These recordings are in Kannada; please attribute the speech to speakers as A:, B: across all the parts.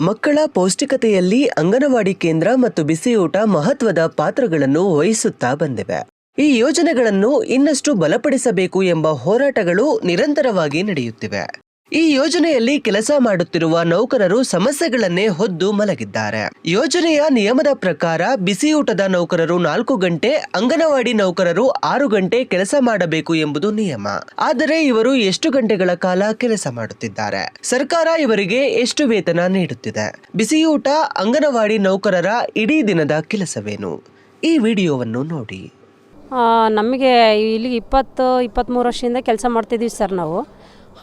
A: ಮಕ್ಕಳ ಪೌಷ್ಟಿಕತೆಯಲ್ಲಿ ಅಂಗನವಾಡಿ ಕೇಂದ್ರ ಮತ್ತು ಬಿಸಿಯೂಟ ಮಹತ್ವದ ಪಾತ್ರಗಳನ್ನು ವಹಿಸುತ್ತಾ ಬಂದಿವೆ. ಈ ಯೋಜನೆಗಳನ್ನು ಇನ್ನಷ್ಟು ಬಲಪಡಿಸಬೇಕು ಎಂಬ ಹೋರಾಟಗಳು ನಿರಂತರವಾಗಿ ನಡೆಯುತ್ತಿವೆ. ಈ ಯೋಜನೆಯಲ್ಲಿ ಕೆಲಸ ಮಾಡುತ್ತಿರುವ ನೌಕರರು ಸಮಸ್ಯೆಗಳನ್ನೇ ಹೊದ್ದು ಮಲಗಿದ್ದಾರೆ. ಯೋಜನೆಯ ನಿಯಮದ ಪ್ರಕಾರ ಬಿಸಿಯೂಟದ ನೌಕರರು ನಾಲ್ಕು ಗಂಟೆ, ಅಂಗನವಾಡಿ ನೌಕರರು ಆರು ಗಂಟೆ ಕೆಲಸ ಮಾಡಬೇಕು ಎಂಬುದು ನಿಯಮ. ಆದರೆ ಇವರು ಎಷ್ಟು ಗಂಟೆಗಳ ಕಾಲ ಕೆಲಸ ಮಾಡುತ್ತಿದ್ದಾರೆ? ಸರ್ಕಾರ ಇವರಿಗೆ ಎಷ್ಟು ವೇತನ ನೀಡುತ್ತಿದೆ? ಬಿಸಿಯೂಟ, ಅಂಗನವಾಡಿ ನೌಕರರ ಇಡೀ ದಿನದ ಕೆಲಸವೇನು? ಈ ವಿಡಿಯೋವನ್ನು ನೋಡಿ.
B: ನಮಗೆ ಇಲ್ಲಿ ಇಪ್ಪತ್ತು ಇಪ್ಪತ್ತ್ಮೂರು ವರ್ಷದಿಂದ ಕೆಲಸ ಮಾಡ್ತಿದ್ದೀವಿ ಸರ್ ನಾವು.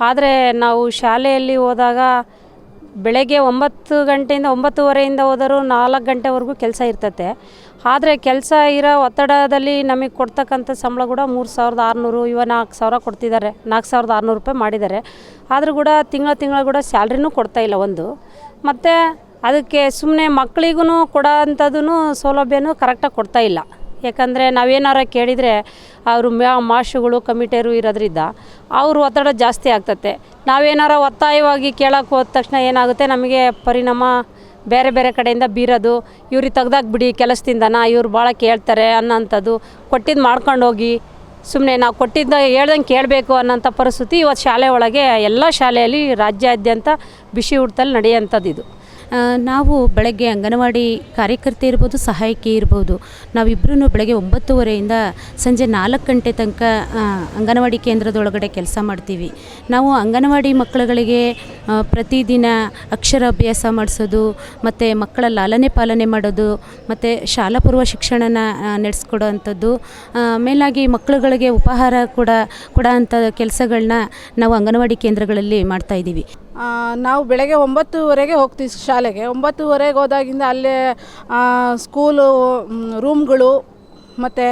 B: ಆದರೆ ನಾವು ಶಾಲೆಯಲ್ಲಿ ಹೋದಾಗ ಬೆಳಗ್ಗೆ ಒಂಬತ್ತು ಗಂಟೆಯಿಂದ ಒಂಬತ್ತುವರೆಯಿಂದ ಹೋದರೂ ನಾಲ್ಕು ಗಂಟೆವರೆಗೂ ಕೆಲಸ ಇರ್ತತೆ. ಆದರೆ ಕೆಲಸ ಇರೋ ಒತ್ತಡದಲ್ಲಿ ನಮಗೆ ಕೊಡ್ತಕ್ಕಂಥ ಸಂಬಳ ಕೂಡ ಮೂರು ಸಾವಿರದ ಆರುನೂರು, ಇವ ನಾಲ್ಕು ಸಾವಿರ ಕೊಡ್ತಿದ್ದಾರೆ. ನಾಲ್ಕು ಸಾವಿರದ ಆರುನೂರು ರೂಪಾಯಿ ಮಾಡಿದ್ದಾರೆ. ಆದರೂ ಕೂಡ ತಿಂಗಳ ತಿಂಗಳ ಕೂಡ ಸ್ಯಾಲ್ರಿನೂ ಕೊಡ್ತಾ ಇಲ್ಲ ಒಂದು. ಮತ್ತು ಅದಕ್ಕೆ ಸುಮ್ಮನೆ ಮಕ್ಕಳಿಗೂ ಕೊಡೋ ಅಂಥದ್ದು ಸೌಲಭ್ಯನೂ ಕರೆಕ್ಟಾಗಿ ಕೊಡ್ತಾ ಇಲ್ಲ. ಯಾಕಂದರೆ ನಾವೇನಾರ ಕೇಳಿದರೆ ಅವರು ಮ್ಯಾ ಮಾಸ್ಟರ್ಗಳು, ಕಮಿಟಿಯರು ಇರೋದ್ರಿಂದ ಅವರು ಒತ್ತಡ ಜಾಸ್ತಿ ಆಗ್ತತೆ ನಾವೇನಾರ ಒತ್ತಾಯವಾಗಿ ಕೇಳೋಕೆ ಹೋದ ತಕ್ಷಣ ಏನಾಗುತ್ತೆ? ನಮಗೆ ಪರಿಣಾಮ ಬೇರೆ ಬೇರೆ ಕಡೆಯಿಂದ ಬೀರೋದು. ಇವ್ರಿಗೆ ತೆಗ್ದಾಕ್ ಬಿಡಿ, ಕೆಲಸದಿಂದನ, ಇವ್ರು ಭಾಳ ಕೇಳ್ತಾರೆ ಅನ್ನೋಂಥದ್ದು. ಕೊಟ್ಟಿದ್ದು ಮಾಡ್ಕೊಂಡು ಹೋಗಿ. ಸುಮ್ಮನೆ ನಾವು ಕೊಟ್ಟಿದ್ದ ಹೇಳ್ದಂಗೆ ಕೇಳಬೇಕು ಅನ್ನೋಂಥ ಪರಿಸ್ಥಿತಿ ಇವತ್ತು ಶಾಲೆ ಒಳಗೆ ಎಲ್ಲ ಶಾಲೆಯಲ್ಲಿ ರಾಜ್ಯಾದ್ಯಂತ ಬಿಸಿ ಊಟದಲ್ಲಿ ನಡೆಯೋಂಥದ್ದು ಇದು.
C: ನಾವು ಬೆಳಗ್ಗೆ ಅಂಗನವಾಡಿ ಕಾರ್ಯಕರ್ತೆ ಇರ್ಬೋದು, ಸಹಾಯಕಿ ಇರ್ಬೋದು ನಾವಿಬ್ಬರೂ ಬೆಳಗ್ಗೆ ಒಂಬತ್ತುವರೆಯಿಂದ ಸಂಜೆ ನಾಲ್ಕು ಗಂಟೆ ತನಕ ಅಂಗನವಾಡಿ ಕೇಂದ್ರದೊಳಗಡೆ ಕೆಲಸ ಮಾಡ್ತೀವಿ. ನಾವು ಅಂಗನವಾಡಿ ಮಕ್ಕಳುಗಳಿಗೆ ಪ್ರತಿದಿನ ಅಕ್ಷರಾಭ್ಯಾಸ ಮಾಡಿಸೋದು, ಮತ್ತು ಮಕ್ಕಳ ಲಾಲನೆ ಪಾಲನೆ ಮಾಡೋದು, ಮತ್ತು ಶಾಲಾ ಪೂರ್ವ ಶಿಕ್ಷಣನ ನಡೆಸ್ಕೊಡೋ ಅಂಥದ್ದು ಮೇಲಾಗಿ ಮಕ್ಕಳುಗಳಿಗೆ ಉಪಹಾರ ಕೂಡ, ಕೊಡೋ ಅಂಥ ಕೆಲಸಗಳನ್ನ ನಾವು ಅಂಗನವಾಡಿ ಕೇಂದ್ರಗಳಲ್ಲಿ ಮಾಡ್ತಾಯಿದ್ದೀವಿ
D: ನಾವು ಬೆಳಗ್ಗೆ ಒಂಬತ್ತುವರೆಗೆ ಹೋಗ್ತೀವಿ ಶಾಲೆಗೆ. ಒಂಬತ್ತುವರೆಗೆ ಹೋದಾಗಿಂದ ಅಲ್ಲೇ ಸ್ಕೂಲು ರೂಮ್ಗಳು ಮತ್ತು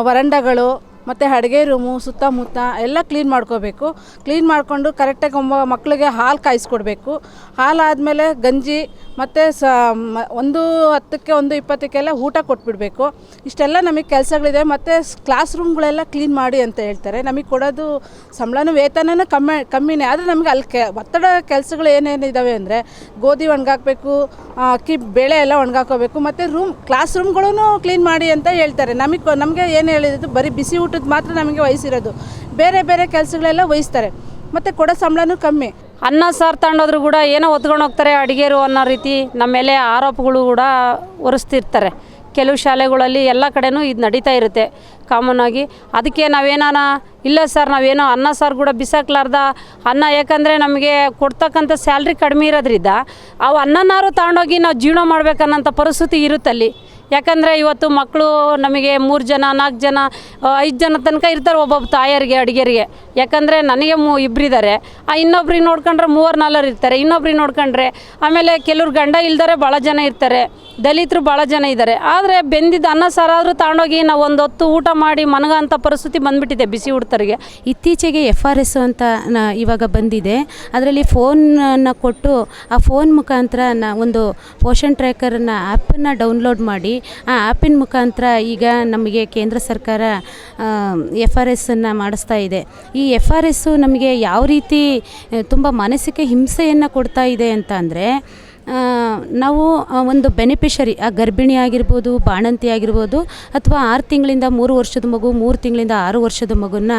D: ವರಂಡಗಳು ಮತ್ತು ಅಡುಗೆ ರೂಮು ಸುತ್ತಮುತ್ತ ಎಲ್ಲ ಕ್ಲೀನ್ ಮಾಡ್ಕೋಬೇಕು. ಕ್ಲೀನ್ ಮಾಡಿಕೊಂಡು ಕರೆಕ್ಟಾಗಿ ಮಕ್ಕಳಿಗೆ ಹಾಲು ಕಾಯಿಸ್ಕೊಡ್ಬೇಕು. ಹಾಲು ಆದಮೇಲೆ ಗಂಜಿ ಮತ್ತು ಸ ಒಂದು ಹತ್ತಕ್ಕೆ ಒಂದು ಇಪ್ಪತ್ತಕ್ಕೆಲ್ಲ ಊಟ ಕೊಟ್ಬಿಡಬೇಕು. ಇಷ್ಟೆಲ್ಲ ನಮಗೆ ಕೆಲಸಗಳಿದೆ. ಮತ್ತು ಕ್ಲಾಸ್ ರೂಮ್ಗಳೆಲ್ಲ ಕ್ಲೀನ್ ಮಾಡಿ ಅಂತ ಹೇಳ್ತಾರೆ. ನಮಗೆ ಕೊಡೋದು ಸಂಬಳನೂ ವೇತನನೂ ಕಮ್ಮಿ, ಕಮ್ಮಿನೇ. ಆದರೆ ನಮಗೆ ಅಲ್ಲಿ ಕೆ, ಒತ್ತಡ ಕೆಲಸಗಳು ಏನೇನು ಇದ್ದಾವೆ ಅಂದರೆ ಗೋಧಿ ಒಣಗಾಕಬೇಕು ಅಕ್ಕಿ ಬೇಳೆ ಎಲ್ಲ ಒಣಗಾಕೋಬೇಕು. ಮತ್ತು ರೂಮ್ ಕ್ಲಾಸ್ ರೂಮ್ಗಳೂ ಕ್ಲೀನ್ ಮಾಡಿ ಅಂತ ಹೇಳ್ತಾರೆ. ನಮಗೆ ನಮಗೆ ಏನು ಹೇಳಿದ್ದು? ಬರೀ ಬಿಸಿ ಊಟದ ಮಾತ್ರ ನಮಗೆ ವಹಿಸಿರೋದು. ಬೇರೆ ಬೇರೆ ಕೆಲಸಗಳೆಲ್ಲ ವಹಿಸ್ತಾರೆ. ಮತ್ತು ಕೊಡೋ ಸಂಬಳನೂ ಕಮ್ಮಿ.
B: ಅನ್ನ, ಸಾರು ತಗೊಂಡೋದ್ರು ಕೂಡ ಏನೋ ಹೊತ್ಕೊಂಡು ಹೋಗ್ತಾರೆ ಅಡುಗೆರು ಅನ್ನೋ ರೀತಿ ನಮ್ಮ ಮೇಲೆ ಆರೋಪಗಳು ಕೂಡ ಹೊರಿಸ್ತಿರ್ತಾರೆ. ಕೆಲವು ಶಾಲೆಗಳಲ್ಲಿ ಎಲ್ಲ ಕಡೆನೂ ಇದು ನಡೀತಾ ಇರುತ್ತೆ ಕಾಮನ್ ಆಗಿ. ಅದಕ್ಕೆ ನಾವೇನಾನ, ಇಲ್ಲ ಸರ್, ನಾವೇನೋ ಅನ್ನ, ಸಾರು ಕೂಡ ಬಿಸಾಕ್ಲಾರ್ದ ಅನ್ನ, ಯಾಕಂದರೆ ನಮಗೆ ಕೊಡ್ತಕ್ಕಂಥ ಸ್ಯಾಲ್ರಿ ಕಡಿಮೆ ಇರೋದ್ರಿಂದ, ಅವು ಅನ್ನನಾರು ತಗೊಂಡೋಗಿ ನಾವು ಜೀವನ ಮಾಡಬೇಕನ್ನೋಂಥ ಪರಿಸ್ಥಿತಿ ಇರುತ್ತಲ್ಲಿ. ಯಾಕಂದರೆ ಇವತ್ತು ಮಕ್ಕಳು ನಮಗೆ ಮೂರು ಜನ, ನಾಲ್ಕು ಜನ ಐದು ಜನ ತನಕ ಇರ್ತಾರೆ ಒಬ್ಬೊಬ್ಬ ತಾಯರಿಗೆ, ಅಡುಗೆರಿಗೆ. ಯಾಕಂದರೆ ನನಗೆ ಮೂ ಇಬ್ಬರಿದ್ದಾರೆ ಆ, ಇನ್ನೊಬ್ರಿಗೆ ನೋಡ್ಕೊಂಡ್ರೆ ಮೂವರು, ನಾಲ್ವರು ಇರ್ತಾರೆ. ಇನ್ನೊಬ್ರಿಗೆ ನೋಡ್ಕೊಂಡ್ರೆ ಆಮೇಲೆ ಕೆಲವ್ರು ಗಂಡ ಇಲ್ದರೆ ಭಾಳ ಜನ ಇರ್ತಾರೆ. ದಲಿತರು ಭಾಳ ಜನ ಇದ್ದಾರೆ ಆದರೆ ಬೆಂದಿದ್ದ ಅನ್ನ ಸಾರಾದರೂ ತಗೊಂಡೋಗಿ ನಾವು ಒಂದು ಹೊತ್ತು ಊಟ ಮಾಡಿ ಮನಗ ಅಂತ ಪರಿಸ್ಥಿತಿ ಬಂದುಬಿಟ್ಟಿದೆ ಬಿಸಿ ಊಟರಿಗೆ
C: ಇತ್ತೀಚೆಗೆ ಎಫ್ ಆರ್ ಎಸ್ ಅಂತ ಇವಾಗ ಬಂದಿದೆ. ಅದರಲ್ಲಿ ಫೋನನ್ನು ಕೊಟ್ಟು, ಆ ಫೋನ್ ಮುಖಾಂತರ ನಾ, ಒಂದು ಪೋಷನ್ ಟ್ರ್ಯಾಕರ್ನ ಆ್ಯಪನ್ನು ಡೌನ್ಲೋಡ್ ಮಾಡಿ ಆ ಆ್ಯಪಿನ ಮುಖಾಂತರ ಈಗ ನಮಗೆ ಕೇಂದ್ರ ಸರ್ಕಾರ ಎಫ್ ಆರ್ ಎಸ್ಸನ್ನು ಮಾಡಿಸ್ತಾ ಇದೆ. ಈ ಎಫ್ ಆರ್ ಎಸ್ಸು ನಮಗೆ ಯಾವ ರೀತಿ ತುಂಬ ಮಾನಸಿಕ ಹಿಂಸೆಯನ್ನು ಕೊಡ್ತಾ ಇದೆ ಅಂತ ಅಂದರೆ ನಾವು ಒಂದು ಬೆನಿಫಿಷರಿ ಆ, ಗರ್ಭಿಣಿ ಆಗಿರ್ಬೋದು, ಬಾಣಂತಿ ಆಗಿರ್ಬೋದು, ಅಥವಾ ಆರು ತಿಂಗಳಿಂದ ಮೂರು ವರ್ಷದ ಮಗು, ಮೂರು ತಿಂಗಳಿಂದ ಆರು ವರ್ಷದ ಮಗುನ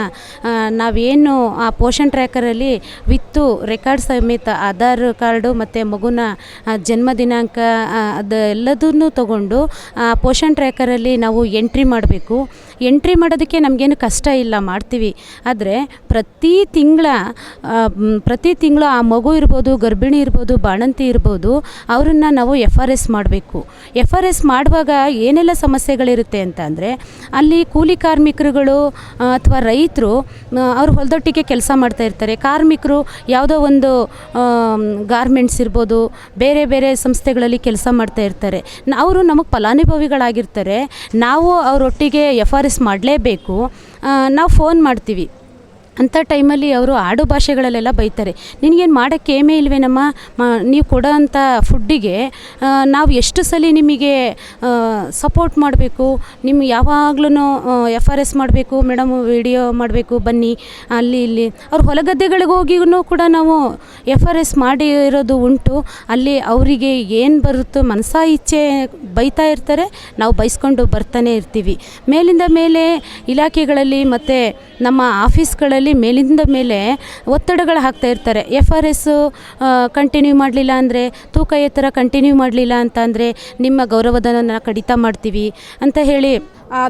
C: ನಾವೇನು ಆ ಪೋಷನ್ ಟ್ರ್ಯಾಕರಲ್ಲಿ ವಿತ್ತು ರೆಕಾರ್ಡ್ ಸಮೇತ ಆಧಾರ್ ಕಾರ್ಡು ಮತ್ತು ಮಗುನ ಜನ್ಮ ದಿನಾಂಕ ಅದು ಎಲ್ಲದನ್ನು ತಗೊಂಡು, ಆ ಪೋಷನ್ ಟ್ರ್ಯಾಕರಲ್ಲಿ ನಾವು ಎಂಟ್ರಿ ಮಾಡಬೇಕು. ಎಂಟ್ರಿ ಮಾಡೋದಕ್ಕೆ ನಮಗೇನು ಕಷ್ಟ ಇಲ್ಲ, ಮಾಡ್ತೀವಿ. ಆದರೆ ಪ್ರತಿ ತಿಂಗಳ ಪ್ರತಿ ತಿಂಗಳು ಆ ಮಗು ಇರ್ಬೋದು, ಗರ್ಭಿಣಿ ಇರ್ಬೋದು, ಬಾಣಂತಿ ಇರ್ಬೋದು, ಅವರನ್ನು ನಾವು ಎಫ್ ಆರ್ ಎಸ್ ಮಾಡಬೇಕು. ಎಫ್ ಆರ್ ಎಸ್ ಮಾಡುವಾಗ ಏನೆಲ್ಲ ಸಮಸ್ಯೆಗಳಿರುತ್ತೆ ಅಂತ ಅಂದರೆ, ಅಲ್ಲಿ ಕೂಲಿ ಕಾರ್ಮಿಕರುಗಳು ಅಥವಾ ರೈತರು ಅವ್ರು ಹೊಲದೊಟ್ಟಿಗೆ ಕೆಲಸ ಮಾಡ್ತಾ ಇರ್ತಾರೆ. ಕಾರ್ಮಿಕರು ಯಾವುದೋ ಒಂದು ಗಾರ್ಮೆಂಟ್ಸ್ ಇರ್ಬೋದು, ಬೇರೆ ಬೇರೆ ಸಂಸ್ಥೆಗಳಲ್ಲಿ ಕೆಲಸ ಮಾಡ್ತಾ ಇರ್ತಾರೆ. ಅವರು ನಮಗೆ ಫಲಾನುಭವಿಗಳಾಗಿರ್ತಾರೆ. ನಾವು ಅವರೊಟ್ಟಿಗೆ ಎಫ್ ಆರ್ ಎಸ್ ಮಾಡಲೇಬೇಕು. ನಾವು ಫೋನ್ ಮಾಡ್ತೀವಿ. ಅಂಥ ಟೈಮಲ್ಲಿ ಅವರು ಆಡು ಭಾಷೆಗಳಲ್ಲೆಲ್ಲ ಬೈತಾರೆ. ನಿನಗೇನು ಮಾಡೋಕ್ಕೆ ಏಮೇ ಇಲ್ವೇನಮ್ಮ ನೀವು ಕೊಡೋ ಅಂಥ ಫುಡ್ಡಿಗೆ ನಾವು ಎಷ್ಟು ಸಲ ನಿಮಗೆ ಸಪೋರ್ಟ್ ಮಾಡಬೇಕು ನಿಮ್ಗೆ ಯಾವಾಗ್ಲೂ ಎಫ್ ಆರ್ ಎಸ್ ಮಾಡಬೇಕು ಮೇಡಮ್ ವಿಡಿಯೋ ಮಾಡಬೇಕು, ಬನ್ನಿ, ಅಲ್ಲಿ ಇಲ್ಲಿ. ಅವ್ರ ಹೋಗಿಯೂ ಕೂಡ ನಾವು ಎಫ್ ಆರ್ ಎಸ್ ಮಾಡಿ ಇರೋದು ಉಂಟು. ಅಲ್ಲಿ ಅವರಿಗೆ ಏನು ಬರುತ್ತೋ ಮನಸಾ ಇಚ್ಛೆ ಬೈತಾ ಇರ್ತಾರೆ, ನಾವು ಬೈಸ್ಕೊಂಡು ಬರ್ತಾನೆ ಇರ್ತೀವಿ. ಮೇಲಿಂದ ಮೇಲೆ ಇಲಾಖೆಗಳಲ್ಲಿ ಮತ್ತು ನಮ್ಮ ಆಫೀಸ್ಗಳಲ್ಲಿ ಮೇಲಿಂದ ಮೇಲೆ ಒತ್ತಡಗಳು ಹಾಕ್ತಾ ಇರ್ತಾರೆ. ಎಫ್ ಆರ್ ಎಸ್ಸು ಕಂಟಿನ್ಯೂ ಮಾಡಲಿಲ್ಲ ಅಂದರೆ, ತೂಕ ಎತ್ತರ ಕಂಟಿನ್ಯೂ ಮಾಡಲಿಲ್ಲ ಅಂತ ಅಂದರೆ ನಿಮ್ಮ ಗೌರವಧನ ಕಡಿತ ಮಾಡ್ತೀವಿ ಅಂತ ಹೇಳಿ.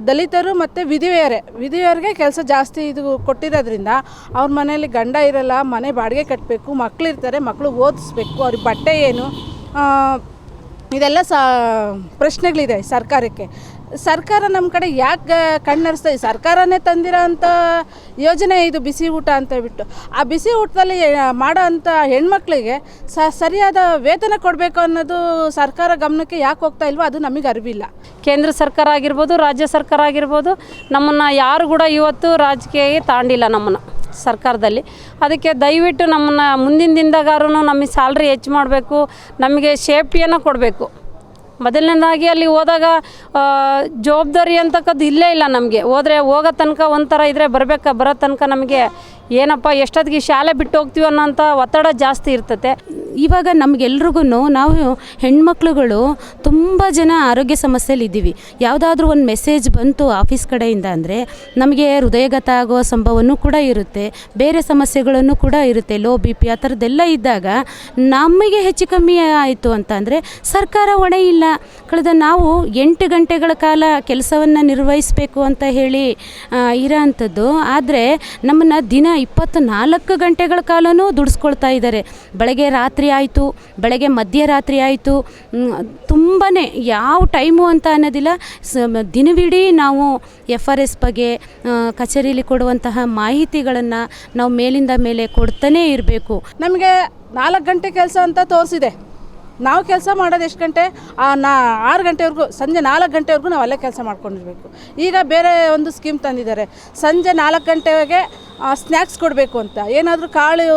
D: ದಲಿತರು ಮತ್ತು ವಿಧವೆಯರೇ, ವಿಧವೆಯರಿಗೆ ಕೆಲಸ ಜಾಸ್ತಿ ಇದು ಕೊಟ್ಟಿರೋದ್ರಿಂದ ಅವ್ರ ಮನೆಯಲ್ಲಿ ಗಂಡ ಇರಲ್ಲ, ಮನೆ ಬಾಡಿಗೆ ಕಟ್ಟಬೇಕು ಮಕ್ಕಳಿರ್ತಾರೆ ಮಕ್ಕಳು ಓದಿಸ್ಬೇಕು, ಅವ್ರಿಗೆ ಬಟ್ಟೆ ಏನು ಇದೆಲ್ಲ ಸ, ಪ್ರಶ್ನೆಗಳಿದೆ ಸರ್ಕಾರಕ್ಕೆ. ಸರ್ಕಾರ ನಮ್ಮ ಕಡೆ ಯಾಕೆ ಕಣ್ಣರಿಸ್ತಾ ಸರ್ಕಾರನೇ ತಂದಿರೋ ಅಂಥ ಯೋಜನೆ ಇದು ಬಿಸಿ ಊಟ ಅಂತ ಹೇಳ್ಬಿಟ್ಟು. ಆ ಬಿಸಿ ಊಟದಲ್ಲಿ ಮಾಡೋ ಅಂಥ ಹೆಣ್ಮಕ್ಳಿಗೆ ಸ ಸರಿಯಾದ ವೇತನ ಕೊಡಬೇಕು ಅನ್ನೋದು ಸರ್ಕಾರ ಗಮನಕ್ಕೆ ಯಾಕೆ ಹೋಗ್ತಾ ಇಲ್ವೋ ಅದು ನಮಗೆ ಅರಿವಿಲ್ಲ.
B: ಕೇಂದ್ರ ಸರ್ಕಾರ ಆಗಿರ್ಬೋದು, ರಾಜ್ಯ ಸರ್ಕಾರ ಆಗಿರ್ಬೋದು, ನಮ್ಮನ್ನು ಯಾರು ಕೂಡ ಇವತ್ತು ರಾಜಕೀಯ ತಾಂಡಿಲ್ಲ ನಮ್ಮನ್ನು ಸರ್ಕಾರದಲ್ಲಿ. ಅದಕ್ಕೆ ದಯವಿಟ್ಟು ನಮ್ಮನ್ನು ಮುಂದಿನ ದಿನದಾಗಾರು ನಮಗೆ ಸ್ಯಾಲ್ರಿ ಹೆಚ್ಚು ಮಾಡಬೇಕು, ನಮಗೆ ಸೇಫ್ಟಿಯನ್ನು ಕೊಡಬೇಕು. ಮೊದಲನೇದಾಗಿ ಅಲ್ಲಿ ಹೋದಾಗ ಜವಾಬ್ದಾರಿ ಅಂತಕ್ಕದ್ದು ಇಲ್ಲೇ ಇಲ್ಲ ನಮಗೆ. ಹೋದರೆ ಹೋಗೋ ತನಕ ಒಂಥರ ಇದ್ದರೆ ಬರಬೇಕಾ, ಬರೋ ತನಕ ನಮಗೆ ಏನಪ್ಪ, ಎಷ್ಟೊತ್ತಿಗೆ ಶಾಲೆ ಬಿಟ್ಟು ಹೋಗ್ತೀವಿ ಅನ್ನೋಂಥ ಒತ್ತಡ ಜಾಸ್ತಿ ಇರ್ತತೆ.
C: ಇವಾಗ ನಮಗೆಲ್ರಿಗೂ ನಾವು ಹೆಣ್ಮಕ್ಳುಗಳು ತುಂಬ ಜನ ಆರೋಗ್ಯ ಸಮಸ್ಯೆಯಲ್ಲಿ ಇದ್ದೀವಿ ಯಾವುದಾದ್ರೂ ಒಂದು ಮೆಸೇಜ್ ಬಂತು ಆಫೀಸ್ ಕಡೆಯಿಂದ ಅಂದರೆ ನಮಗೆ ಹೃದಯಗತ ಆಗೋ ಸಂಭವನೂ ಕೂಡ ಇರುತ್ತೆ, ಬೇರೆ ಸಮಸ್ಯೆಗಳನ್ನು ಕೂಡ ಇರುತ್ತೆ ಲೋ ಬಿ ಪಿ ಆ ಥರದ್ದೆಲ್ಲ ಇದ್ದಾಗ ನಮಗೆ ಹೆಚ್ಚು ಕಮ್ಮಿ ಆಯಿತು ಅಂತ ಅಂದರೆ ಸರ್ಕಾರ ಹೊಣೆ ಇಲ್ಲ. ಕಳೆದ ನಾವು ಎಂಟು ಗಂಟೆಗಳ ಕಾಲ ಕೆಲಸವನ್ನು ನಿರ್ವಹಿಸಬೇಕು ಅಂತ ಹೇಳಿ ಇರೋ ಅಂಥದ್ದು ಆದರೆ ನಮ್ಮನ್ನು ದಿನ ಇಪ್ಪತ್ತು ನಾಲ್ಕು ಗಂಟೆಗಳ ಕಾಲನೂ ದುಡಿಸ್ಕೊಳ್ತಾ ಇದ್ದಾರೆ. ಬೆಳಗ್ಗೆ ರಾತ್ರಿ ಆಯಿತು, ಬೆಳಗ್ಗೆ ಮಧ್ಯರಾತ್ರಿ ಆಯಿತು ತುಂಬಾ ಯಾವ ಟೈಮು ಅಂತ ಅನ್ನೋದಿಲ್ಲ. ಸ, ದಿನವಿಡೀ ನಾವು ಎಫ್ ಆರ್ ಎಸ್ ಬಗ್ಗೆ ಕಚೇರಿಯಲ್ಲಿ ಕೊಡುವಂತಹ ಮಾಹಿತಿಗಳನ್ನು ನಾವು ಮೇಲಿಂದ ಮೇಲೆ ಕೊಡ್ತಾನೇ ಇರಬೇಕು.
D: ನಮಗೆ ನಾಲ್ಕು ಗಂಟೆ ಕೆಲಸ ಅಂತ ತೋರಿಸಿದೆ. ನಾವು ಕೆಲಸ ಮಾಡೋದು ಎಷ್ಟು ಗಂಟೆ? ನಾ, ಆರು ಗಂಟೆವರೆಗೂ, ಸಂಜೆ ನಾಲ್ಕು ಗಂಟೆವರೆಗೂ ನಾವು ಅಲ್ಲೇ ಕೆಲಸ ಮಾಡ್ಕೊಂಡಿರಬೇಕು. ಈಗ ಬೇರೆ ಒಂದು ಸ್ಕೀಮ್ ತಂದಿದ್ದಾರೆ. ಸಂಜೆ ನಾಲ್ಕು ಗಂಟೆಗೆ ಸ್ನ್ಯಾಕ್ಸ್ ಕೊಡಬೇಕು ಅಂತ. ಏನಾದರೂ ಕಾಳು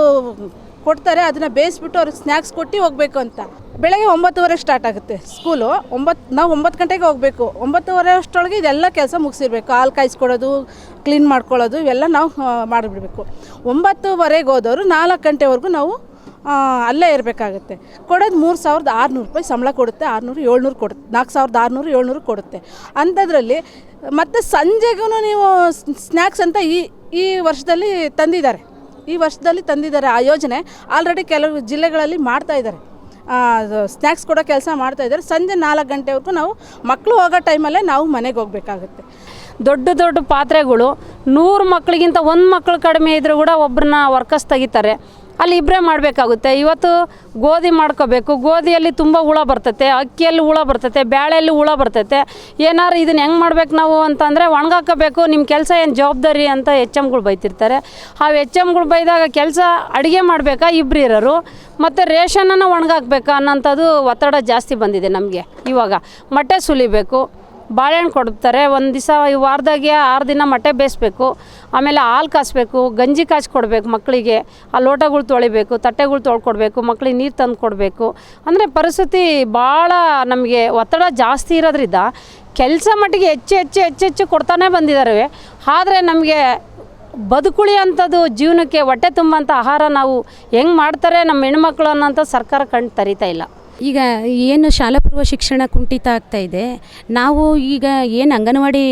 D: ಕೊಡ್ತಾರೆ, ಅದನ್ನು ಬೇಯಿಸ್ಬಿಟ್ಟು ಅವ್ರಿಗೆ ಸ್ನ್ಯಾಕ್ಸ್ ಕೊಟ್ಟು ಹೋಗಬೇಕು ಅಂತ. ಬೆಳಗ್ಗೆ ಒಂಬತ್ತುವರೆ ಸ್ಟಾರ್ಟ್ ಆಗುತ್ತೆ ಸ್ಕೂಲು ಒಂಬತ್ತು ನಾವು ಒಂಬತ್ತು ಗಂಟೆಗೆ ಹೋಗಬೇಕು. ಒಂಬತ್ತುವರೆ ಅಷ್ಟೊಳಗೆ ಇದೆಲ್ಲ ಕೆಲಸ ಮುಗಿಸಿರ್ಬೇಕು. ಹಾಲು ಕಾಯಿಸ್ಕೊಡೋದು ಕ್ಲೀನ್ ಮಾಡ್ಕೊಳ್ಳೋದು, ಇವೆಲ್ಲ ನಾವು ಮಾಡಿಬಿಡ್ಬೇಕು. ಒಂಬತ್ತುವರೆಗೆ ಹೋದವರು ನಾಲ್ಕು ಗಂಟೆವರೆಗೂ ನಾವು ಅಲ್ಲೇ ಇರಬೇಕಾಗುತ್ತೆ. ಕೊಡೋದು ಮೂರು ಸಾವಿರದ ಆರುನೂರು ರೂಪಾಯಿ ಸಂಬಳ ಕೊಡುತ್ತೆ, ಆರುನೂರು, ಏಳ್ನೂರು ಕೊಡುತ್ತೆ, ನಾಲ್ಕು ಸಾವಿರದ ಆರುನೂರು, ಏಳ್ನೂರು ಕೊಡುತ್ತೆ. ಅಂಥದ್ರಲ್ಲಿ ಮತ್ತು ಸಂಜೆಗೂ ನೀವು ಸ್ನ್ಯಾಕ್ಸ್ ಅಂತ ಈ ಈ ವರ್ಷದಲ್ಲಿ ತಂದಿದ್ದಾರೆ. ಈ ವರ್ಷದಲ್ಲಿ ತಂದಿದ್ದಾರೆ ಆ ಯೋಜನೆ. ಆಲ್ರೆಡಿ ಕೆಲವು ಜಿಲ್ಲೆಗಳಲ್ಲಿ ಮಾಡ್ತಾ ಇದ್ದಾರೆ. ಸ್ನ್ಯಾಕ್ಸ್ ಕೊಡೋ ಕೆಲಸ ಮಾಡ್ತಾ ಇದ್ದಾರೆ. ಸಂಜೆ ನಾಲ್ಕು ಗಂಟೆವರೆಗೂ ನಾವು ಮಕ್ಕಳು ಹೋಗೋ ಟೈಮಲ್ಲೇ ನಾವು ಮನೆಗೆ ಹೋಗಬೇಕಾಗುತ್ತೆ.
B: ದೊಡ್ಡ ದೊಡ್ಡ ಪಾತ್ರೆಗಳು, ನೂರು ಮಕ್ಕಳಿಗಿಂತ ಒಂದು ಮಕ್ಕಳು ಕಡಿಮೆ ಇದ್ದರೂ ಕೂಡ ಒಬ್ಬರನ್ನ ವರ್ಕರ್ಸ್ ತೆಗಿತಾರೆ. ಅಲ್ಲಿ ಇಬ್ಬರೇ ಮಾಡಬೇಕಾಗುತ್ತೆ. ಇವತ್ತು ಗೋಧಿ ಮಾಡ್ಕೋಬೇಕು. ಗೋಧಿಯಲ್ಲಿ ತುಂಬ ಹುಳ ಬರ್ತತೆ, ಅಕ್ಕಿಯಲ್ಲಿ ಹುಳ ಬರ್ತೈತೆ, ಬ್ಯಾಳೆಯಲ್ಲಿ ಹುಳ ಬರ್ತತೆ. ಏನಾರು ಇದನ್ನ ಹೆಂಗೆ ಮಾಡ್ಬೇಕು ನಾವು ಅಂತಂದರೆ ಒಣಗಾಕಬೇಕು ನಿಮ್ಮ ಕೆಲಸ ಏನು ಜವಾಬ್ದಾರಿ ಅಂತ ಎಚ್ ಎಮ್ಗಳು ಬೈತಿರ್ತಾರೆ. ಆ ಎಚ್ ಎಮ್ಗಳು ಬೈದಾಗ ಕೆಲಸ ಅಡುಗೆ ಮಾಡಬೇಕಾ? ಇಬ್ಬರು ಇರೋರು. ಮತ್ತು ರೇಷನನ್ನು ಒಣಗಾಕ್ಬೇಕಾ ಅನ್ನೋಂಥದ್ದು ಒತ್ತಡ ಜಾಸ್ತಿ ಬಂದಿದೆ ನಮಗೆ ಇವಾಗ. ಮೊಟ್ಟೆ ಸುಲಿಬೇಕು. ಬಾಳೆಹಣ್ಣು ಕೊಡ್ತಾರೆ ಒಂದು ದಿವಸ ಈ ವಾರದಾಗೆ ಆರು ದಿನ ಮೊಟ್ಟೆ ಬೇಯಿಸ್ಬೇಕು. ಆಮೇಲೆ ಹಾಲು ಕಾಸಬೇಕು, ಗಂಜಿ ಕಾಯ್ಸಿ ಕೊಡಬೇಕು ಮಕ್ಕಳಿಗೆ. ಆ ಲೋಟಗಳು ತೊಳಿಬೇಕು, ತಟ್ಟೆಗಳು ತೊಳ್ಕೊಡ್ಬೇಕು ಮಕ್ಕಳಿಗೆ ನೀರು ತಂದು ಕೊಡಬೇಕು. ಅಂದರೆ ಪರಿಸ್ಥಿತಿ ಭಾಳ ನಮಗೆ ಒತ್ತಡ ಜಾಸ್ತಿ ಇರೋದ್ರಿಂದ ಕೆಲಸ ಮಟ್ಟಿಗೆ ಹೆಚ್ಚು ಹೆಚ್ಚು ಹೆಚ್ಚು ಹೆಚ್ಚು ಕೊಡ್ತಾನೆ ಬಂದಿದ್ದಾರೆ ಆದರೆ ನಮಗೆ ಬದುಕುಳಿ ಅಂಥದ್ದು ಜೀವನಕ್ಕೆ ಹೊಟ್ಟೆ ತುಂಬಂಥ ಆಹಾರ ನಾವು ಹೆಂಗೆ ಮಾಡ್ತಾರೆ ನಮ್ಮ ಹೆಣ್ಮಕ್ಳು ಅನ್ನೋಂಥ ಸರ್ಕಾರ ಕಂಡು ತರಿತಾ ಇಲ್ಲ.
C: ಈಗ ಏನು ಶಾಲಾ ಪೂರ್ವ ಶಿಕ್ಷಣ ಕುಂಠಿತ ಆಗ್ತಾ ಇದೆ, ನಾವು ಈಗ ಏನು ಅಂಗನವಾಡಿ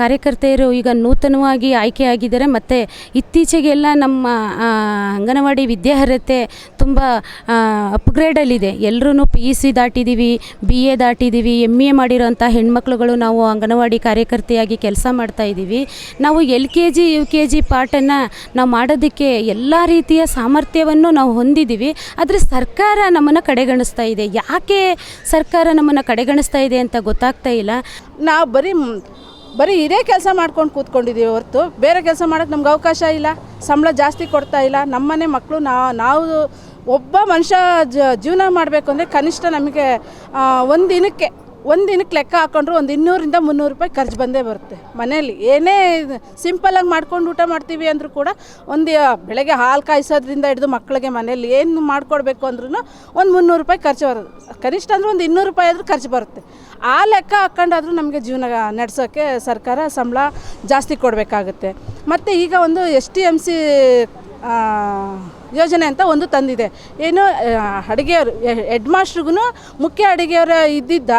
C: ಕಾರ್ಯಕರ್ತೆಯರು ಈಗ ನೂತನವಾಗಿ ಆಯ್ಕೆ ಆಗಿದ್ದಾರೆ, ಮತ್ತು ಇತ್ತೀಚೆಗೆಲ್ಲ ನಮ್ಮ ಅಂಗನವಾಡಿ ವಿದ್ಯಾರ್ಹತೆ ತುಂಬ ಅಪ್ಗ್ರೇಡಲ್ಲಿದೆ ಎಲ್ಲರೂ ಪಿ ಯು ಸಿ ದಾಟಿದ್ದೀವಿ ಬಿ ಎ ದಾಟಿದ್ದೀವಿ ಎಂ ಎ ಮಾಡಿರೋಂಥ ಹೆಣ್ಮಕ್ಳುಗಳು ನಾವು ಅಂಗನವಾಡಿ ಕಾರ್ಯಕರ್ತೆಯಾಗಿ ಕೆಲಸ ಮಾಡ್ತಾ ಇದ್ದೀವಿ. ನಾವು L K G U K G ಪಾಠನ್ನು ನಾವು ಮಾಡೋದಕ್ಕೆ ಎಲ್ಲ ರೀತಿಯ ಸಾಮರ್ಥ್ಯವನ್ನು ನಾವು ಹೊಂದಿದ್ದೀವಿ. ಆದರೆ ಸರ್ಕಾರ ನಮ್ಮನ್ನು ಕಡೆಗಣಿಸ್ತಾ ಇದೆ? ಯಾಕೆ ಸರ್ಕಾರ ನಮ್ಮನ್ನು ಕಡೆಗಣಿಸ್ತಾ ಇದೆ ಅಂತ ಗೊತ್ತಾಗ್ತಾ ಇಲ್ಲ.
D: ನಾವು ಬರೀ ಬರೀ ಇದೇ ಕೆಲಸ ಮಾಡ್ಕೊಂಡು ಕೂತ್ಕೊಂಡಿದ್ದೀವಿ ಹೊರತು ಬೇರೆ ಕೆಲಸ ಮಾಡೋಕ್ಕೆ ನಮ್ಗೆ ಅವಕಾಶ ಇಲ್ಲ. ಸಂಬಳ ಜಾಸ್ತಿ ಕೊಡ್ತಾ ಇಲ್ಲ. ನಮ್ಮನೆ ಮಕ್ಕಳು ನಾವು ಒಬ್ಬ ಮನುಷ್ಯ ಜೀವನ ಮಾಡಬೇಕು ಅಂದರೆ ಕನಿಷ್ಠ ನಮಗೆ ಒಂದು ದಿನಕ್ಕೆ ಒಂದು ದಿನಕ್ಕೆ ಲೆಕ್ಕ ಹಾಕೊಂಡ್ರು ಒಂದು ಇನ್ನೂರಿಂದ ಮುನ್ನೂರು ರೂಪಾಯಿ ಖರ್ಚು ಬಂದೇ ಬರುತ್ತೆ ಮನೆಯಲ್ಲಿ. ಏನೇ ಸಿಂಪಲಾಗಿ ಮಾಡ್ಕೊಂಡು ಊಟ ಮಾಡ್ತೀವಿ ಅಂದರೂ ಕೂಡ ಒಂದು ಬೆಳಗ್ಗೆ ಹಾಲು ಕಾಯಿಸೋದ್ರಿಂದ ಹಿಡಿದು ಮಕ್ಕಳಿಗೆ ಮನೆಯಲ್ಲಿ ಏನು ಮಾಡ್ಕೊಡ್ಬೇಕು ಅಂದ್ರೂ ಒಂದು ಮುನ್ನೂರು ರೂಪಾಯಿ ಖರ್ಚು ಬರುತ್ತೆ. ಕನಿಷ್ಠ ಅಂದರೆ ಒಂದು ಇನ್ನೂರು ರೂಪಾಯಿ ಆದರೂ ಖರ್ಚು ಬರುತ್ತೆ. ಆ ಲೆಕ್ಕ ಹಾಕ್ಕೊಂಡಾದರೂ ನಮಗೆ ಜೀವನ ನಡೆಸೋಕ್ಕೆ ಸರ್ಕಾರ ಸಂಬಳ ಜಾಸ್ತಿ ಕೊಡಬೇಕಾಗುತ್ತೆ. ಮತ್ತು ಈಗ ಒಂದು ಎಸ್ ಟಿ ಎಂ ಸಿ ಯೋಜನೆ ಅಂತ ಒಂದು ತಂದಿದೆ. ಏನು ಅಡುಗೆಯವರು ಹೆಡ್ ಮಾಸ್ಟ್ರಿಗೂ ಮುಖ್ಯ ಅಡುಗೆಯವರ ಇದ್ದಿದ್ದ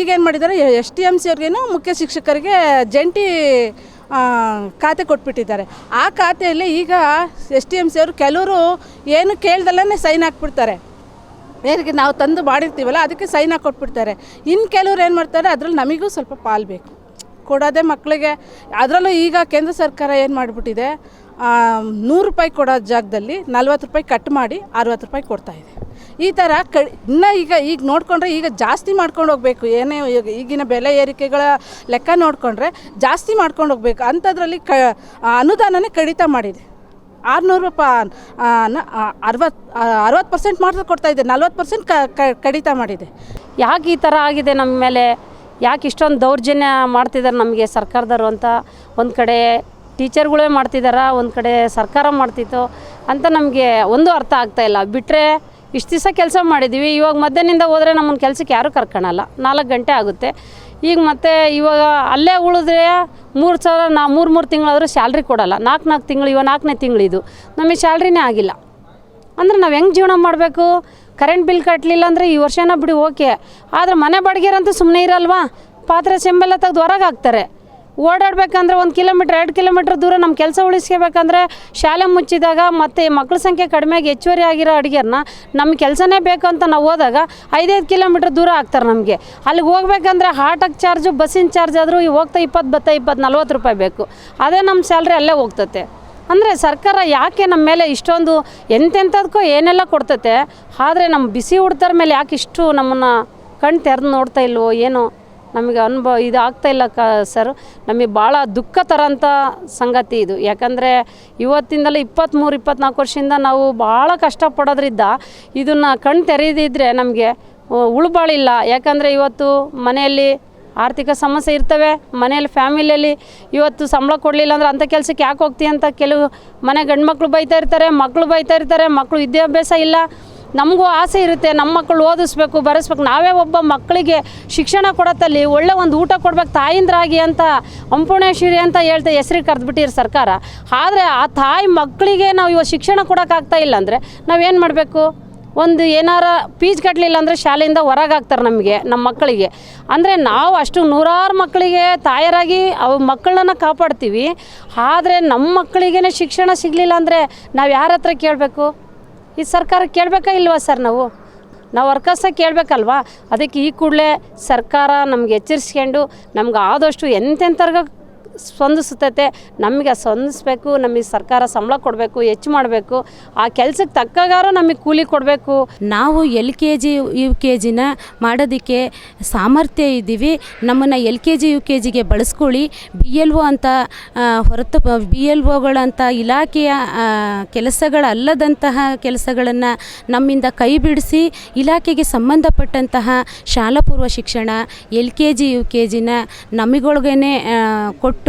D: ಈಗೇನು ಮಾಡಿದ್ದಾರೆ? ಎಸ್ ಟಿ ಎಂ ಸಿ ಅವ್ರಿಗೇನು ಮುಖ್ಯ ಶಿಕ್ಷಕರಿಗೆ ಜಂಟಿ ಖಾತೆ ಕೊಟ್ಬಿಟ್ಟಿದ್ದಾರೆ. ಆ ಖಾತೆಯಲ್ಲಿ ಈಗ ಎಸ್ ಟಿ ಎಂ ಸಿ ಅವರು ಕೆಲವರು ಏನು ಕೇಳ್ದಲ್ಲೇ ಸೈನ್ ಹಾಕ್ಬಿಡ್ತಾರೆ. ಬೇರೆಗೆ ನಾವು ತಂದು ಮಾಡಿರ್ತೀವಲ್ಲ, ಅದಕ್ಕೆ ಸೈನ್ ಹಾಕಿ ಕೊಟ್ಬಿಡ್ತಾರೆ. ಇನ್ನು ಕೆಲವ್ರು ಏನು ಮಾಡ್ತಾರೆ, ಅದರಲ್ಲಿ ನಮಗೂ ಸ್ವಲ್ಪ ಪಾಲು ಬೇಕು. ಕೊಡೋದೇ ಮಕ್ಕಳಿಗೆ ಅದರಲ್ಲೂ ಈಗ ಕೇಂದ್ರ ಸರ್ಕಾರ ಏನು ಮಾಡಿಬಿಟ್ಟಿದೆ ನೂರು ರೂಪಾಯಿ ಕೊಡೋ ಜಾಗದಲ್ಲಿ ನಲ್ವತ್ತು ರೂಪಾಯಿ ಕಟ್ ಮಾಡಿ ಅರವತ್ತು ರೂಪಾಯಿ ಕೊಡ್ತಾ ಇದೆ. ಈ ಥರ ಕ ಇನ್ನೂ ಈಗ ಈಗ ನೋಡಿಕೊಂಡ್ರೆ ಈಗ ಜಾಸ್ತಿ ಮಾಡ್ಕೊಂಡು ಹೋಗಬೇಕು. ಏನೇ ಈಗ ಈಗಿನ ಬೆಲೆ ಏರಿಕೆಗಳ ಲೆಕ್ಕ ನೋಡಿಕೊಂಡ್ರೆ ಜಾಸ್ತಿ ಮಾಡ್ಕೊಂಡು ಹೋಗ್ಬೇಕು. ಅಂಥದ್ರಲ್ಲಿ ಕ ಅನುದಾನನೇ ಕಡಿತ ಮಾಡಿದೆ. ಆರುನೂರು ರೂಪಾಯಿ ಅರವತ್ತು ಅರವತ್ತು ಪರ್ಸೆಂಟ್ ಮಾತ್ರ ಕೊಡ್ತಾ ಇದೆ ನಲ್ವತ್ತು ಪರ್ಸೆಂಟ್ ಕಡಿತ ಮಾಡಿದೆ.
B: ಯಾಕೆ ಈ ಥರ ಆಗಿದೆ ನಮ್ಮ ಮೇಲೆ? ಯಾಕೆ ಇಷ್ಟೊಂದು ದೌರ್ಜನ್ಯ ಮಾಡ್ತಿದ್ದಾರೆ ನಮಗೆ ಸರ್ಕಾರದವರು ಅಂತ? ಒಂದು ಕಡೆ ಟೀಚರ್ಗಳೇ ಮಾಡ್ತಿದ್ದಾರಾ ಒಂದು ಕಡೆ ಸರ್ಕಾರ ಮಾಡ್ತಿತ್ತು ಅಂತ ನಮಗೆ ಒಂದು ಅರ್ಥ ಆಗ್ತಾ ಇಲ್ಲ. ಬಿಟ್ಟರೆ ಇಷ್ಟು ದಿವಸ ಕೆಲಸ ಮಾಡಿದ್ದೀವಿ. ಇವಾಗ ಮಧ್ಯಾಹ್ನದಿಂದ ಹೋದರೆ ನಮ್ಮನ್ನು ಕೆಲಸಕ್ಕೆ ಯಾರೂ ಕರ್ಕೊಳಲ್ಲ. ನಾಲ್ಕು ಗಂಟೆ ಆಗುತ್ತೆ. ಈಗ ಮತ್ತೆ ಇವಾಗ ಅಲ್ಲೇ ಉಳಿದ್ರೆ ಮೂರು ಸಾವಿರ, ನಾ ಮೂರು ಮೂರು ತಿಂಗಳಾದರೂ ಸ್ಯಾಲ್ರಿ ಕೊಡಲ್ಲ. ನಾಲ್ಕು ನಾಲ್ಕು ತಿಂಗಳು, ಇವಾಗ ನಾಲ್ಕನೇ ತಿಂಗಳಿದು ನಮಗೆ ಸ್ಯಾಲ್ರಿನೇ ಆಗಿಲ್ಲ. ಅಂದರೆ ನಾವು ಹೆಂಗೆ ಜೀವನ ಮಾಡಬೇಕು? ಕರೆಂಟ್ ಬಿಲ್ ಕಟ್ಟಲಿಲ್ಲ ಅಂದರೆ ಈ ವರ್ಷನ ಬಿಡಿ, ಓಕೆ. ಆದರೆ ಮನೆ ಬಾಡಿಗೆರಂತೂ ಸುಮ್ಮನೆ ಇರಲ್ವಾ? ಪಾತ್ರೆ ಸೆಂಬೆಲ್ಲ ತೆಗೆದು ಹೊರಗೆ ಹಾಕ್ತಾರೆ. ಓಡಾಡಬೇಕಂದ್ರೆ ಒಂದು ಕಿಲೋಮೀಟ್ರ್, ಎರಡು ಕಿಲೋಮೀಟ್ರ್ ದೂರ ನಮ್ಮ ಕೆಲಸ ಉಳಿಸ್ಕೋಬೇಕಂದ್ರೆ ಶಾಲೆ ಮುಚ್ಚಿದಾಗ ಮತ್ತು ಮಕ್ಕಳ ಸಂಖ್ಯೆ ಕಡಿಮೆಯಾಗಿ ಹೆಚ್ಚುವರಿ ಆಗಿರೋ ಅಡುಗೆನ ನಮ್ಮ ಕೆಲಸನೇ ಬೇಕು ಅಂತ ನಾವು ಹೋದಾಗ ಐದೈದು ಕಿಲೋಮೀಟ್ರ್ ದೂರ ಆಗ್ತಾರೆ ನಮಗೆ. ಅಲ್ಲಿಗೆ ಹೋಗ್ಬೇಕಂದ್ರೆ ಹಾಟಕ್ಕೆ ಚಾರ್ಜು ಬಸ್ಸಿನ ಚಾರ್ಜ್ ಆದರೂ ಹೋಗ್ತಾ ಇಪ್ಪತ್ತು ಬತ್ತ ಇಪ್ಪತ್ತು, ನಲ್ವತ್ತು ರೂಪಾಯಿ ಬೇಕು. ಅದೇ ನಮ್ಮ ಸ್ಯಾಲ್ರಿ ಅಲ್ಲೇ ಹೋಗ್ತತೆ. ಅಂದರೆ ಸರ್ಕಾರ ಯಾಕೆ ನಮ್ಮ ಮೇಲೆ ಇಷ್ಟೊಂದು ಎಂತೆಂಥದಕ್ಕೂ ಏನೆಲ್ಲ ಕೊಡ್ತತೆ, ಆದರೆ ನಮ್ಮ ಬಿಸಿ ಹುಡ್ತಾರ ಮೇಲೆ ಯಾಕೆ ಇಷ್ಟು ನಮ್ಮನ್ನು ಕಣ್ ತೆರೆದು ನೋಡ್ತಾ ಇಲ್ವೋ, ಏನೋ ನಮಗೆ ಅನುಭವ ಇದು ಆಗ್ತಾಯಿಲ್ಲ ಕ ಸರ್. ನಮಗೆ ಭಾಳ ದುಃಖ ತರೋಂಥ ಸಂಗತಿ ಇದು. ಯಾಕಂದರೆ ಇವತ್ತಿಂದಲೇ ಇಪ್ಪತ್ತ್ಮೂರು ಇಪ್ಪತ್ನಾಲ್ಕು ವರ್ಷದಿಂದ ನಾವು ಭಾಳ ಕಷ್ಟಪಡೋದ್ರಿಂದ ಇದನ್ನು ಕಣ್ಣು ತೆರೆದಿದ್ದರೆ ನಮಗೆ ಉಳ್ಬಾಳಿಲ್ಲ. ಯಾಕಂದರೆ ಇವತ್ತು ಮನೆಯಲ್ಲಿ ಆರ್ಥಿಕ ಸಮಸ್ಯೆ ಇರ್ತವೆ. ಮನೆಯಲ್ಲಿ ಫ್ಯಾಮಿಲಿಯಲ್ಲಿ ಇವತ್ತು ಸಂಬಳ ಕೊಡಲಿಲ್ಲ ಅಂದ್ರೆ ಅಂಥ ಕೆಲಸಕ್ಕೆ ಯಾಕೆ ಹೋಗ್ತೀಯ ಅಂತ ಕೆಲವು ಮನೆ ಗಂಡು ಮಕ್ಕಳು ಬೈತಾ ಇರ್ತಾರೆ ಮಕ್ಕಳು ಬೈತಾ ಇರ್ತಾರೆ ಮಕ್ಕಳು ವಿದ್ಯಾಭ್ಯಾಸ ಇಲ್ಲ. ನಮಗೂ ಆಸೆ ಇರುತ್ತೆ ನಮ್ಮ ಮಕ್ಕಳು ಓದಿಸ್ಬೇಕು, ಬರೆಸ್ಬೇಕು. ನಾವೇ ಒಬ್ಬ ಮಕ್ಕಳಿಗೆ ಶಿಕ್ಷಣ ಕೊಡತ್ತಲ್ಲಿ, ಒಳ್ಳೆ ಒಂದು ಊಟ ಕೊಡ್ಬೇಕು, ತಾಯಿಂದ್ರಾಗಿ ಅಂತ ಅಂಪುಣೇಶ್ವರಿ ಅಂತ ಹೇಳ್ತಾ ಹೆಸ್ರಿಗೆ ಕರೆದ್ಬಿಟ್ಟಿರು ಸರ್ಕಾರ. ಆದರೆ ಆ ತಾಯಿ ಮಕ್ಕಳಿಗೆ ನಾವು ಇವಾಗ ಶಿಕ್ಷಣ ಕೊಡೋಕ್ಕಾಗ್ತಾ ಇಲ್ಲ ಅಂದರೆ ನಾವೇನು ಮಾಡಬೇಕು? ಒಂದು ಏನಾರ ಫೀಸ್ ಕಟ್ಟಲಿಲ್ಲ ಅಂದರೆ ಶಾಲೆಯಿಂದ ಹೊರಗಾಗ್ತಾರೆ ನಮಗೆ ನಮ್ಮ ಮಕ್ಕಳಿಗೆ. ಅಂದರೆ ನಾವು ಅಷ್ಟು ನೂರಾರು ಮಕ್ಕಳಿಗೆ ತಾಯರಾಗಿ ಅವು ಮಕ್ಕಳನ್ನ ಕಾಪಾಡ್ತೀವಿ. ಆದರೆ ನಮ್ಮ ಮಕ್ಕಳಿಗೇ ಶಿಕ್ಷಣ ಸಿಗಲಿಲ್ಲ ಅಂದರೆ ನಾವು ಯಾರ ಹತ್ರ ಕೇಳಬೇಕು? ಈ ಸರ್ಕಾರ ಕೇಳಬೇಕಾ ಇಲ್ವಾ ಸರ್ ನಾವು? ನಾವು ವರ್ಕರ್ಸ ಕೇಳಬೇಕಲ್ವಾ? ಅದಕ್ಕೆ ಈ ಕೂಡಲೇ ಸರ್ಕಾರ ನಮ್ಗೆ ಎಚ್ಚರಿಸ್ಕೊಂಡು ನಮ್ಗೆ ಆದಷ್ಟು ಎಂತೆಂಥರ್ಗ ಸ್ಪಂದಿಸುತ್ತೈತೆ. ನಮಗೆ ಸ್ಪಂದಿಸ್ಬೇಕು, ನಮಗೆ ಸರ್ಕಾರ ಸಂಬಳ ಕೊಡಬೇಕು, ಹೆಚ್ಚು ಮಾಡಬೇಕು. ಆ ಕೆಲಸಕ್ಕೆ ತಕ್ಕಗಾರ ನಮಗೆ ಕೂಲಿ ಕೊಡಬೇಕು.
C: ನಾವು L K G, U K ಜಿನ ಮಾಡೋದಕ್ಕೆ ಸಾಮರ್ಥ್ಯ ಇದ್ದೀವಿ. ನಮ್ಮನ್ನು L K G, U K ಜಿಗೆ ಬಳಸ್ಕೊಳ್ಳಿ. ಬಿ ಎಲ್ ಒ ಅಂತ ಹೊರತು ಬಿ ಎಲ್ ಒಗಳಂಥ ಇಲಾಖೆಯ ಕೆಲಸಗಳಲ್ಲದಂತಹ ಕೆಲಸಗಳನ್ನು ನಮ್ಮಿಂದ ಕೈ ಬಿಡಿಸಿ ಇಲಾಖೆಗೆ ಸಂಬಂಧಪಟ್ಟಂತಹ ಶಾಲಾ ಪೂರ್ವ ಶಿಕ್ಷಣ, L K G, U K ಜಿನ ನಮಗೊಳಗೇ ಕೊಟ್ಟು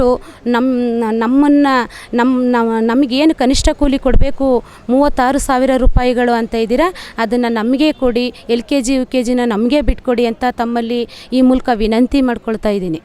C: ನಮ್ಮ ನಮ್ಮನ್ನು ನಮ್ಮ ನಮ್ಮ ನಮಗೇನು ಕನಿಷ್ಠ ಕೂಲಿ ಕೊಡಬೇಕು, ಮೂವತ್ತಾರು ಸಾವಿರ ರೂಪಾಯಿಗಳು ಅಂತ ಇದ್ದೀರಾ, ಅದನ್ನು ನಮಗೆ ಕೊಡಿ, L K G, U K ಜಿನ ನಮಗೆ ಬಿಟ್ಕೊಡಿ ಅಂತ ತಮ್ಮಲ್ಲಿ ಈ ಮೂಲಕ ವಿನಂತಿ ಮಾಡ್ಕೊಳ್ತಾ ಇದ್ದೀನಿ.